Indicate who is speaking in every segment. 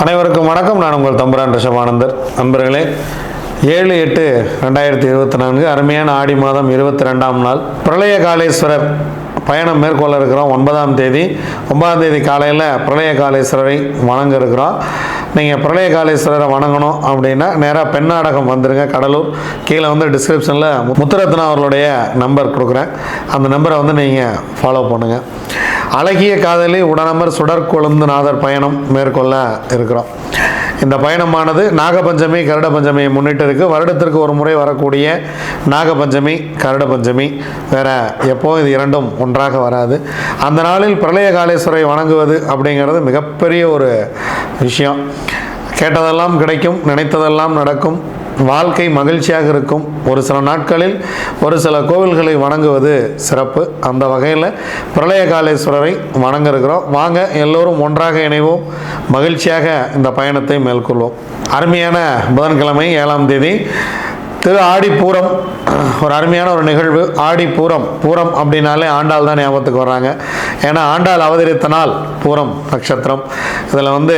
Speaker 1: அனைவருக்கும் வணக்கம். நான் உங்கள் தம்புரான் ரிஷபானந்தர். நண்பர்களே ஏழு எட்டு ரெண்டாயிரத்தி இருபத்தி நான்கு அருமையான ஆடி மாதம் இருபத்தி ரெண்டாம் நாள். பிரளய காளேஸ்வரர் பயணம் மேற்கொள்ள இருக்கிறோம். ஒன்பதாம் தேதி ஒன்பதாம் தேதி காலையில் பிரளய காளேஸ்வரரை வணங்க இருக்கிறோம். நீங்கள் பிரளய காளேஸ்வரரை வணங்கணும் அப்படின்னா நேராக பெண்ணாடகம் வந்துடுங்க கடலூர். கீழே வந்து டிஸ்கிரிப்ஷனில் முத்துரத்னா அவர்களுடைய நம்பர் கொடுக்குறேன். அந்த நம்பரை வந்து நீங்கள் ஃபாலோ பண்ணுங்கள் அழகிய காதலி உடனமர் சுடர் கொழுந்து நாதர் பயணம் மேற்கொள்ள இருக்கிறோம். இந்த பயணமானது நாகபஞ்சமி கருட பஞ்சமியை முன்னிட்டு இருக்கு. வருடத்திற்கு ஒரு முறை வரக்கூடிய நாகபஞ்சமி கருட பஞ்சமி வேறு எப்போவும் இது இரண்டும் ஒன்றாக வராது. அந்த நாளில் பிரளய காலேஸ்வரை வணங்குவது அப்படிங்கிறது மிகப்பெரிய ஒரு விஷயம். கேட்டதெல்லாம் கிடைக்கும் நினைத்ததெல்லாம் நடக்கும். வாழ்க்கை மகிழ்ச்சியாக இருக்கும். ஒரு சில நாட்களில் ஒரு சில கோவில்களை வணங்குவது சிறப்பு. அந்த வகையில் பிரளயகாளேஸ்வரரை வணங்க இருக்கிறோம் வாங்க எல்லோரும் ஒன்றாக இணைவோம். மகிழ்ச்சியாக இந்த பயணத்தை மேற்கொள்வோம். அருமையான புதன்கிழமை ஏழாம் தேதி. திரு ஆடிப்பூரம். ஒரு அருமையான ஒரு நிகழ்வு. ஆடிப்பூரம். பூரம் அப்படின்னாலே ஆண்டாள் தான் ஞாபகத்துக்கு வர்றாங்க. ஏன்னா ஆண்டாள் அவதரித்த நாள் பூரம் நட்சத்திரம். இதில் வந்து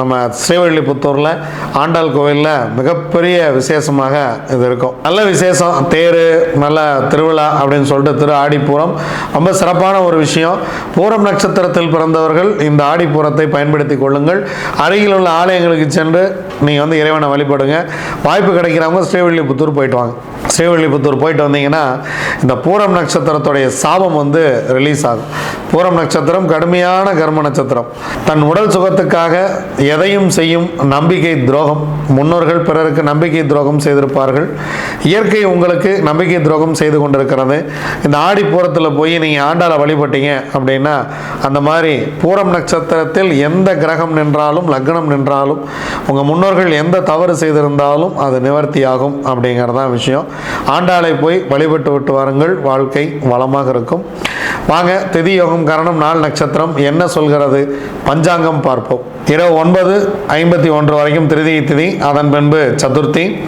Speaker 1: நம்ம ஸ்ரீவல்லிபுத்தூரில் ஆண்டாள் கோவிலில் மிகப்பெரிய விசேஷமாக இது இருக்கும். நல்ல விசேஷம். தேர் நல்ல திருவிழா அப்படின்னு சொல்லிட்டு திரு ஆடிப்பூரம். ரொம்ப சிறப்பான ஒரு விஷயம். பூரம் நட்சத்திரத்தில் பிறந்தவர்கள் இந்த ஆடிப்பூரத்தை பயன்படுத்தி கொள்ளுங்கள். அருகில் உள்ள ஆலயங்களுக்கு சென்று நீங்கள் வந்து இறைவனை வழிபடுங்க. வாய்ப்பு கிடைக்கிறவங்க ஸ்ரீவில்லிபுத்தூர் போயிட்டு வாங்க. ஸ்ரீவில்லிபுத்தூர் போயிட்டு வந்தீங்கன்னா இந்த பூரம் நட்சத்திரத்துடைய சாபம் வந்து ரிலீஸ் ஆகும். பூரம் நட்சத்திரம் கடுமையான கர்ம நட்சத்திரம். தன் உடல் சுகத்துக்காக எதையும் செய்யும் நம்பிக்கை துரோகம். முன்னோர்கள் பிறருக்கு நம்பிக்கை துரோகம் செய்திருப்பார்கள். இயற்கை உங்களுக்கு நம்பிக்கை துரோகம் செய்து கொண்டிருக்கிறது. இந்த ஆடி பூரத்தில் போய் நீங்கள் ஆண்டாளை வழிபட்டீங்க அப்படின்னா அந்த மாதிரி பூரம் நட்சத்திரத்தில் எந்த கிரகம் நின்றாலும் லக்னம் நின்றாலும் உங்கள் முன்னோர்கள் எந்த தவறு செய்திருந்தாலும் அது நிவர்த்தியாகும் அப்படி அப்படிங்கிறதான் விஷயம். ஆண்டாளை போய் வழிபட்டு விட்டு வாருங்கள். வாழ்க்கை வளமாக இருக்கும். வாங்க திதி யோகம் கரணம் நாள் நட்சத்திரம். என்ன சொல்கிறது? பஞ்சாங்கம் பார்ப்போம். இரவு ஒன்பது ஐம்பத்தி ஒன்று வரைக்கும் திருதி திதி. அதன் பின்பு சதுர்த்தி.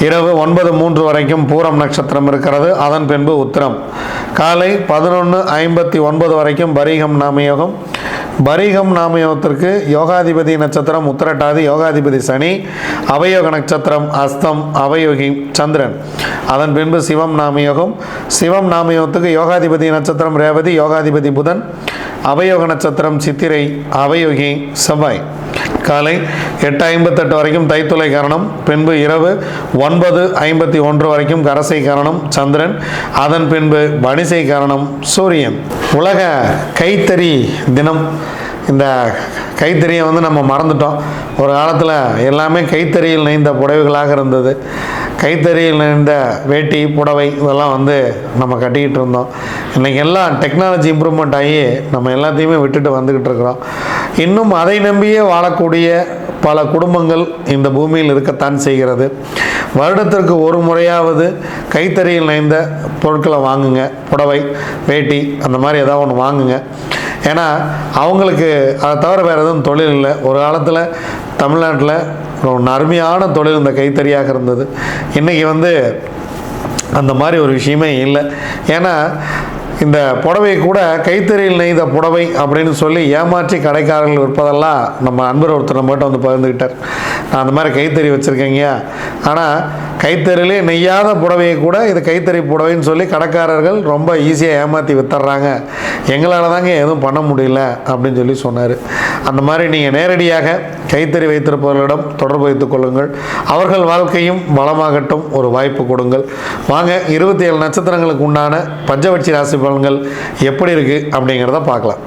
Speaker 1: இரவு ஒன்பது மூன்று வரைக்கும் பூரம் நட்சத்திரம் இருக்கிறது. அதன் பின்பு உத்திரம். காலை பதினொன்று ஐம்பத்தி ஒன்பது வரைக்கும் பரிகம் நாமயோகம். பரிகம் நாமயோகத்திற்கு யோகாதிபதி நட்சத்திரம் உத்திரட்டாதி யோகாதிபதி சனி அவயோக நட்சத்திரம் அஸ்தம் அவயோகி சந்திரன். அதன் பின்பு சிவம் நாமயோகம். சிவம் நாமயோகத்துக்கு யோகாதிபதி நட்சத்திரம் ரேவதி யோகாதிபதி புதன். அவயோக நட்சத்திரம் சித்திரை அவயோகி செவ்வாய். காலை எட்டு ஐம்பத்தெட்டு வரைக்கும் தைத்துளை கரணம் பின்பு இரவு ஒன்பது ஐம்பத்தி ஒன்று வரைக்கும் கரசை கரணம் சந்திரன் அதன் பின்பு வணிசை கரணம் சூரியன். உலக கைத்தறி தினம். இந்த கைத்தறியை வந்து நம்ம மறந்துட்டோம். ஒரு காலத்தில் எல்லாமே கைத்தறியில் நெய்ந்த புடவைகளாக இருந்தது. கைத்தறியில் நெய்ந்த வேட்டி புடவை இதெல்லாம் வந்து நம்ம கட்டிக்கிட்டு இருந்தோம். இன்றைக்கி எல்லாம் டெக்னாலஜி இம்ப்ரூவ்மெண்ட் ஆகி நம்ம எல்லாத்தையுமே விட்டுட்டு வந்துக்கிட்டு இருக்கிறோம். இன்னும் அதை நம்பியே வாழக்கூடிய பல குடும்பங்கள் இந்த பூமியில் இருக்கத்தான் செய்கிறது. வருடத்திற்கு ஒரு முறையாவது கைத்தறியில் நெய்ந்த பொருட்களை வாங்குங்க. புடவை வேட்டி அந்த மாதிரி ஏதாவது ஒன்று வாங்குங்க. ஏன்னா அவங்களுக்கு அதை தவிர வேறு எதுவும் தொழில் இல்லை. ஒரு காலத்தில் தமிழ்நாட்டில் ஒரு அருமையான தொழில் இந்த கைத்தறியாக இருந்தது. இன்றைக்கி வந்து அந்த மாதிரி ஒரு விஷயமே இல்லை. ஏன்னா இந்த புடவை கூட கைத்தறியில் நெய்த புடவை அப்படின்னு சொல்லி ஏமாற்றி கடைக்காரர்கள் விற்பதெல்லாம் நம்ம அன்பர் ஒருத்தர் நம்மகிட்ட வந்து பகிர்ந்துக்கிட்டார். நான் அந்த மாதிரி கைத்தறி வச்சுருக்கேங்க. ஆனால் கைத்தறியிலே நெய்யாத புடவையை கூட இது கைத்தறி புடவைன்னு சொல்லி கடைக்காரர்கள் ரொம்ப ஈஸியாக ஏமாற்றி வித்துட்றாங்க எங்களால் தாங்க எதுவும் பண்ண முடியல அப்படின்னு சொல்லி சொன்னார். அந்த மாதிரி நீங்கள் நேரடியாக கைத்தறி வைத்திருப்பவர்களிடம் தொடர்பு வைத்துக் கொள்ளுங்கள். அவர்கள் வாழ்க்கையும் வளமாகட்டும் ஒரு வாய்ப்பு கொடுங்கள். வாங்க இருபத்தி ஏழு நட்சத்திரங்களுக்கு உண்டான பஞ்சவட்சி ராசி பலன்கள் எப்படி இருக்குது அப்படிங்கிறத பார்க்கலாம்.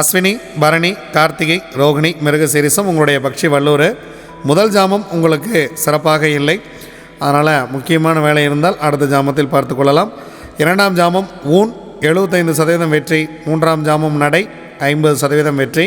Speaker 1: அஸ்வினி பரணி கார்த்திகை ரோகிணி மிருகசீரிசம் உங்களுடைய பக்ஷி வல்லூர் முதல் ஜாமம் உங்களுக்கு சிறப்பாக இல்லை. அதனால் முக்கியமான வேலை இருந்தால் அடுத்த ஜாமத்தில் பார்த்து கொள்ளலாம். இரண்டாம் ஜாமம் ஊன் எழுபத்தைந்து சதவீதம் வெற்றி மூன்றாம் ஜாமம் நடை ஐம்பது சதவீதம் வெற்றி.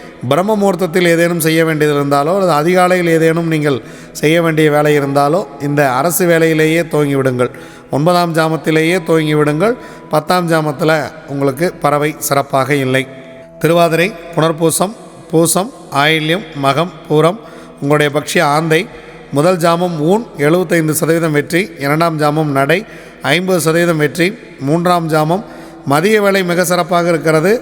Speaker 1: பிரம்ம முகூர்த்தத்தில் ஏதேனும் செய்ய வேண்டியது இருந்தாலோ அல்லது அதிகாலையில் ஏதேனும் நீங்கள் செய்ய வேண்டிய வேலை இருந்தாலோ இந்த அரசு வேலையிலேயே துவங்கி விடுங்கள் ஒன்பதாம் ஜாமத்திலேயே துவங்கி விடுங்கள் பத்தாம் ஜாமத்தில் உங்களுக்கு பறவை சிறப்பாக இல்லை. திருவாதிரை புனர்பூசம் பூசம் ஆயில்யம் மகம் பூரம் உங்களுடைய பக்ஷி ஆந்தை முதல் ஜாமம் ஊன் எழுபத்தைந்து சதவீதம் வெற்றி இரண்டாம் ஜாமம் நடை ஐம்பது சதவீதம் வெற்றி மூன்றாம் ஜாமம் மதிய வேலை மிக சிறப்பாக இருக்கிறது.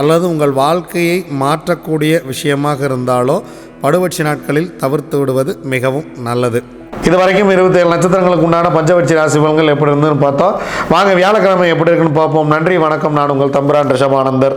Speaker 1: அல்லது உங்கள் வாழ்க்கையை மாற்றக்கூடிய விஷயமாக இருந்தாலோ படுபட்சி நாட்களில் தவிர்த்து விடுவது மிகவும் நல்லது. இது வரைக்கும் இருபத்தி ஏழு நட்சத்திரங்களுக்கு உண்டான பஞ்சபட்சி ராசி பலன்கள் எப்படி இருந்ததுன்னு பார்த்தோம் வாங்க வியாழக்கிழமை எப்படி இருக்குன்னு பார்ப்போம். நன்றி வணக்கம். நான் உங்கள் தம்புரான் ரிஷபானந்தர்.